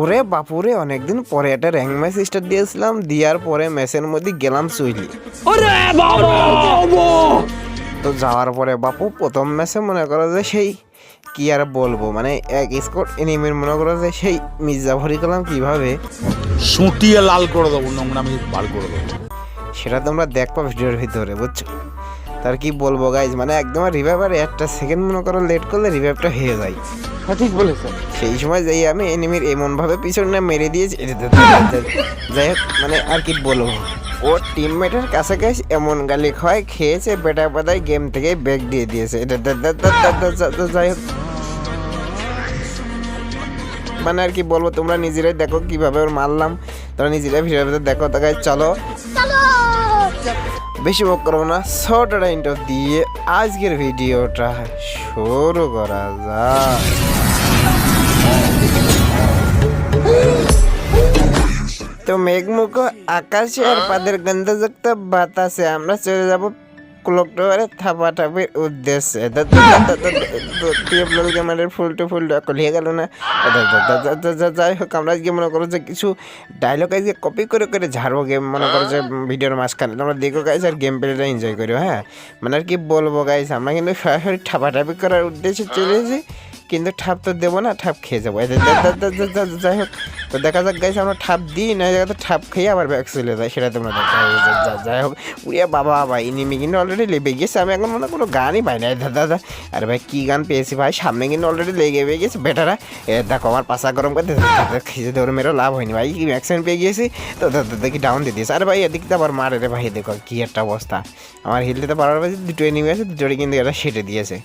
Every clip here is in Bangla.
ওরে বাপুরে অনেকদিন পরে একটা র্যাঙ্ক ম্যাচ স্টার্ট দিয়েছিলাম দেওয়ার পরে ম্যাচের মধ্যে গেলাম সুইলি। তো যাওয়ার পরে বাপু প্রথম ম্যাচে মনে করো যে সেই কি আর বলব মানে এক স্কোর এনিমির মনে করো যে সেই মির্জা ভরি করলাম কীভাবে? সুটিয়ে লাল করে দেবো নোংরামি বার করে দেবো। সেটা তোমরা দেখবা ভিডিওর ভিতরে বুঝছ? তার কি বলব গাইজ মানে একদম রিভাইভার একটা সেকেন্ড মনে করো লেট করলে রিভাইভটা হয়ে যায়। সঠিক বলেছেন। সেই সময় যাই আমি এনিমির এমন ভাবে পিছনে মেরে দিয়েছি। যাই হোক মানে আর কি বলব। ও টিমমেটের কাছে গেছে এমন গালি খায় খেয়েছে বেটা বেটায় গেম থেকে ব্যাগ দিয়ে দিয়েছে। এটা যাই হোক। মানে আর কি বলব তোমরা নিজেরাই দেখো কীভাবে ওর মারলাম। তোমরা নিজেরাই ভিডিওর ভিতরে দেখো। তো guys, চলো। বেশি বক করব না শর্ট ইন্টার দিয়ে আজকের ভিডিওটা শুরু করা যাক। তো মেঘমুখ আকাশে আর পাদের গন্ধযুক্ত বাতাসে আমরা চলে যাব ক্লক টাওয়ারে উদ্দেশ্যে টিউবওয়েল গেমারের ফুল টু ফুল কলিয়ে গেল না যাই হোক আমরা আজকে মনে করো যে কিছু ডায়লগ আজকে কপি করে করে ঝাড়বো গেম মনে করো যে ভিডিওর মাঝখানে তোমরা দেখো গাইজ আর গেম প্লেটা এনজয় করো হ্যাঁ মানে আর কি বলব গাইজ আমরা কিন্তু সরাসরি ঠাপাঠাপি করার উদ্দেশ্যে চলে কিন্তু ঠাপ তো দেবো না ঠাপ খেয়ে যাব যাই হোক তো দেখা যাক গাইছে আমরা ঠাপ দিই, না জায়গাতে ঠাপ খেয়ে আবার ব্যাগ চলে যায় সেটা তোমরা দেখা যাই হোক উড়িয়া বাবা, ভাই ইনিমি কিন্তু অলরেডি লেগে গেছে। আমি এখন মনে কোনো গানই পাই না। দাদা দাদা, আরে ভাই, কী গান পেয়েছি ভাই? সামনে কিন্তু অলরেডি লেগে পেয়ে গেছে, বেটারা। এ দেখো, আমার পাশা গরম করে খেয়ে ধরে মেরো, লাভ হয়নি ভাই। কি ভ্যাকসিন পেয়ে গিয়েছি তো দাদা দেখি ডাউন দিয়ে দিয়েছে। আরে ভাই, এদিকে তো আবার মারে রে ভাই, দেখো কী একটা অবস্থা। আমার হিল দিতে পারার পাশে দুটো এনিমি আছে দুটোরে কিন্তু এটা সেটে দিয়েছে।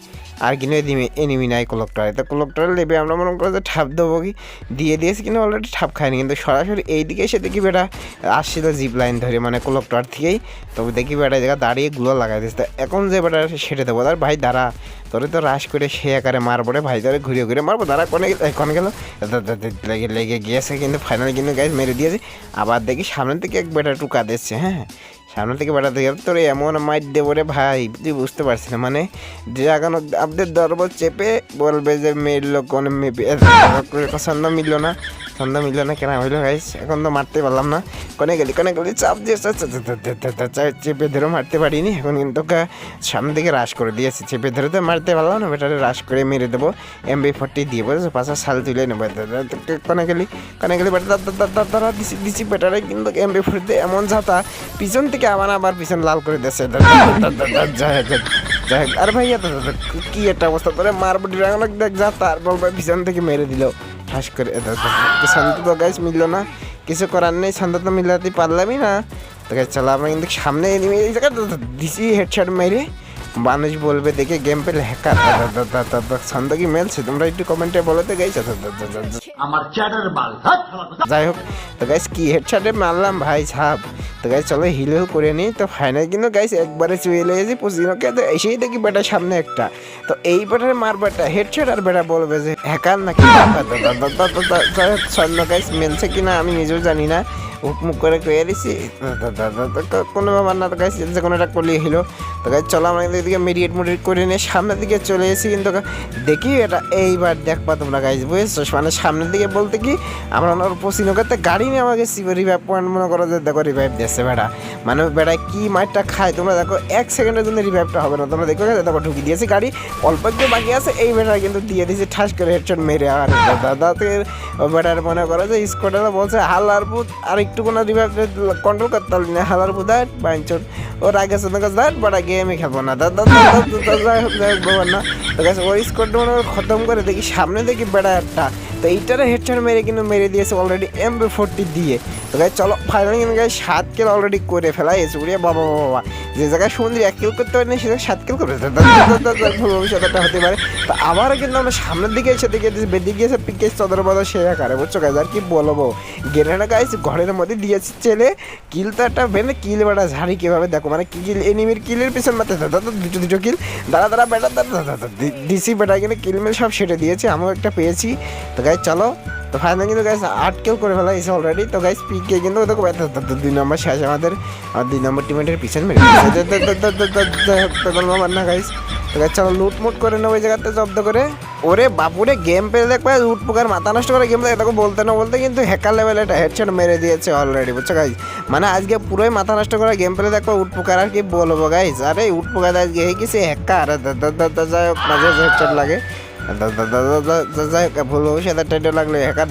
আর কিন্তু এনিমি এনিমি নাই কোলকটারে তো কোলকটারে লেবে আমরা মনে করো যে ঠাপ দেবো কি? দিয়ে দিয়েছি কিন্তু অলরেডি ঠাপ খায়নি। কিন্তু সরাসরি এই দিকে এসে দেখি বেটা আসছিল জিপ লাইন ধরে মানে কোলকটার থেকেই। তবে দেখি বেটা জায়গা দাঁড়িয়ে গুলো লাগাই দিস এখন যে বেটা সেটে দেবো। তার ভাই, দাঁড়া। তোরে তো রাশ করে সে আকারে মারবো রে ভাই। তোরে ঘুরে ঘুরে মারবো। দাঁড়া, কোনে কোন গেল? লেগে লেগে গিয়েছে কিন্তু ফাইনালি কিন্তু গাইজ মেরে দিয়েছে। আবার দেখি সামনে থেকে এক বেটা টুকা দিচ্ছে হ্যাঁ? সামনে থেকে বেড়াতে গেল তোর এমন মাইট দেবো রে ভাই তুই বুঝতে পারছি না মানে ড্রাগন আপনাদের দরব চেপে বলবে যে মেরলো কোন সন্ধ্যা মিললো না সন্ধ্যা মিললো না কেন হইল গাইস এখন তো মারতে পারলাম না কোনে গেলি কোনে গেলি চাপ দিয়ে চেপে ধরে মারতে পারিনি এখন কিন্তু সামনে দিকে রাশ করে দিয়েছে চেপে ধরে তো মারতে পারলাম না বেটারে রাশ করে মেরে দেবো এমবি ফোরটি দিয়ে বুঝেছ পাশা সাল তুলে নেব কোনে গেলি কোনে গেলি বেটা দিছি দিছি বেটারে কিন্তু এমবি ফোরটি এমন ঝাঁতা পিছন থেকে আবার আবার পিছন লাল করে দিয়েছে যাই হোক ভাইয়া কি একটা অবস্থা তোরে মারবো ড্রাগন দেখ যা তার বলবে পিছন থেকে মেরে দিল ঠাস করে শান্ত তো গাইস মিললো না কিছু করার নেই শান্ত তো মিলাতে পারলামই না তো গাইস চলো আমরা কিন্তু সামনে এনিমি এই জায়গা দিছি হেডশট মেরে মানুষ বলবে দেখে গেম পেলে হ্যাকার ছন্দ কি মেলছে তোমরা একটু কমেন্টে বলো তো গাইছ আমার চ্যাটার বাল যাই হোক তো গাইস কি হেডশটে মারলাম ভাই ছাপ তো গাইস চলো হিল হিল করে নিই তো ফাইনাল কিন্তু গাইস একবারে চলে এসেছি পুষিনোকে তো এসেই দেখি বেটা সামনে একটা তো এই বেটার মারবাটা হেডশট আর বেটা বলবে যে হ্যাকার নাকি স্বর্ণ গাইস মেলছে কিনা আমি নিজেও জানি না হুকমুক করে কয়ে দিছি কোনো ব্যাপার না তো গাইস যে কোনো একটা করলেই হলো তো গাইস চলো আমরা কিন্তু এদিকে মেডিয়েট মুডিয়েট করে নিয়ে সামনের দিকে চলে এসেছি কিন্তু দেখি এটা এইবার দেখবা তোমরা গাইস বুঝেছ মানে সামনের দিকে বলতে কি আমরা ওর পশ্চিমকাতে গাড়ি নিয়ে আমাকে রিভাইভ পয়েন্ট মনে করো যে দেখো রিভাইভ দিচ্ছে বেড়া। মানে বেড়া কি মাঠটা খায়, তোমরা দেখো, এক সেকেন্ডের জন্য রিভাইভটা হবে না। তোমরা দেখো দেখো, ঢুকি দিয়েছি গাড়ি, অল্প একটু বাকি আছে, এই বেড়া কিন্তু দিয়ে দিয়েছে, ঠাস করে হেডশট মেরে। আর দাদাতে ও বেড়ার মনে করো যে স্কোয়াডার বলছে, হালার পুত আর একটু কোনো রিভাইভ কন্ট্রোল করতে পারলি না। হালার পুত আর বাইঞ্চন ওর আগে শুনে গেছে দাঁড় বড়া গেমই খেলব না। দাদা যাই হোক যাই হোক না। ওই স্কোয়াডটা মনে খতম করে দেখি, সামনে দেখি বেড়া একটা তো এইটারে হেডশট মেরে কিন্তু মেরে দিয়েছে অলরেডি এম বি ফোরটি দিয়ে। তো গাই চলো ফাইনালি কিন্তু গাই সাত কিল অলরেডি করে ফেলা এসে উড়িয়ে বাবা বাবা যে জায়গায় সুন্দর এক কিল করতে পারি না সেটা সাত কিল করে ভবিষ্যৎটা হতে পারে। তো আবারও কিন্তু আমরা সামনের দিকে এসে দেখে বেদিকে গিয়েছে পিকে চদর বদর সে আকারে। বুঝছ গাইজ আর কি বলব? গেরেনা গাইস ঘরের মধ্যে দিয়েছে ছেলে। কিল তো একটা বেনে কিল বেটা ঝাড়ি কীভাবে দেখো? মানে কিল এনিমির কিলের পিছন মারতে দাদা দুটো দুটো কিল দাঁড়া দাঁড়া, বেটা, দাঁড়া দাদা ডিসি বেটা কিন্তু কিল মিল সব সেটে দিয়েছে। আমিও একটা পেয়েছি। তো গাইজ চলো তো ফাইনাল কিন্তু গাইস আট কেউ করে ফেলা হয়েছে অলরেডি তো গাইস পিকে কিন্তু দেখো দুই নম্বর শেষ আমাদের আর দুই নম্বর টিমের পিছন মেরে না গাইস তো গাইস চলো লুট মুট করে নেব ওই জায়গাতে জব্দ করে ওরে বাপুরে গেম পেলে দেখবে উট পোকার মাথা নষ্ট করে গেম দেখে দেখো বলতে না বলতে কিন্তু হ্যাকার লেভেল একটা হেডশট মেরে দিয়েছে অলরেডি বুঝছ গাইজ মানে আজকে পুরোই মাথা নষ্ট করে গেম পেলে দেখো উট পোকার আর কি বলব গাইজ আরে উট পোকার আজকে হয়ে গেছে হ্যাকার যাই হোক মাঝে হেডশট লাগে দা- দা- দা- দা- দা- দা- যাই হোক ভুল ভবিষ্যতের টাইটে লাগলে হ্যাকার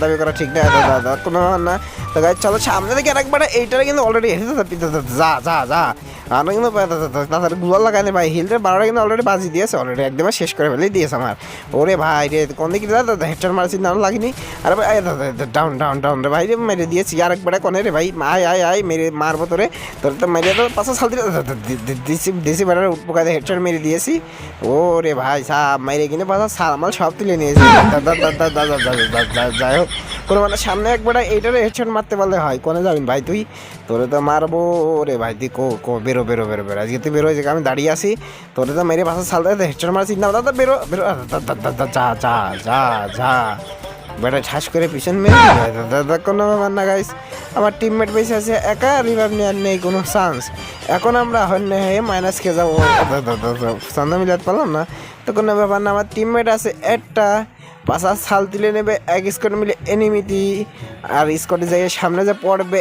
না না তো গাইজ চলো সামনে থেকে আরেকবার এইটারে কিন্তু অলরেডি যা যা যা আর কিন্তু তাদেরগুলো লাগাই ভাই হিলটার বারোটা কিন্তু অলরেডি বাজি দিয়েছে অলরেডি একদম শেষ করে ফেলেই দিয়েছে আমার ওরে ভাই রে কোন দিকে দাদা হেডটার মারছি নাম লাগেনি আরে ভাই ডাউন ডাউন ডাউন রে ভাই রে মেরে দিয়েছি আর একবারে কোনে রে ভাই আয় আয় আয় মেরে মারবো তোরে তোর তো মেরে তো পাশে সাল দিছি দিছি বেড়ার উৎপোকাতে হেডশট মেরে দিয়েছি ও রে ভাই সা মেরে কিনে পাশা সাল মাল সব তুলে নিয়েছি দাদা দাদা দাদা যাই হোক কোনো মানে সামনে একবার এইটারে হেডশট মারতে পারলে হয় কোনে যাবি ভাই তুই তোরে তো মারবো রে ভাই তুই কো কো বেরো বেরো বেরো বেরো আজকে তুই বেরো যে আমি দাঁড়িয়ে আছি তোরে তো মেরে পাশে সাল দেয় হেডশট মারছি না দাদা বেরো বেরো দা- দা- দা- দা- যা যা যা যা বেটা ঠাস করে পিছন মেরে দিল। দা- দা- দা, কোনো ব্যাপার না গাইস আমার টিমমেট বেশি আছে একা রিভাইভ নেওয়ার নেই কোনো চান্স এখন আমরা হন্য হয়ে মাইনাস খেয়ে যাব সন্ধ্যা মিলাতে পারলাম না তো কোনো ব্যাপার না আমার টিমমেট আছে একটা পাশা সাল তুলে নেবে, এক স্কোয়াড মিলে এনিমিটি আর স্কোয়াডে যাই সামনে যে পড়বে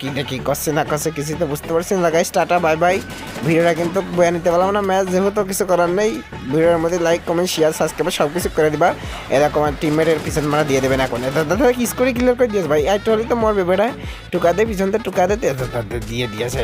কি কি করছে, না করছে কিছু তো বুঝতে পারছি না। গাইস টাটা বাই বাই ভিডিওটা কিন্তু বয়ে নিতে পারলাম না, ম্যাচ যেহেতু কিছু করার নেই, ভিডিওর মধ্যে লাইক কমেন্ট শেয়ার সাবস্ক্রাইব সব কিছু করে দিবা। এরকম আমার টিমমেটের পিছন মারা দিয়ে দেবেন এখন। দাদা কি করে ক্লিয়ার করে দিয়েছে ভাই? একটু হলে তো মরবে বেড়ায় টুকা দে, পিছন দিয়ে টুকা দে দিয়ে দিয়েছে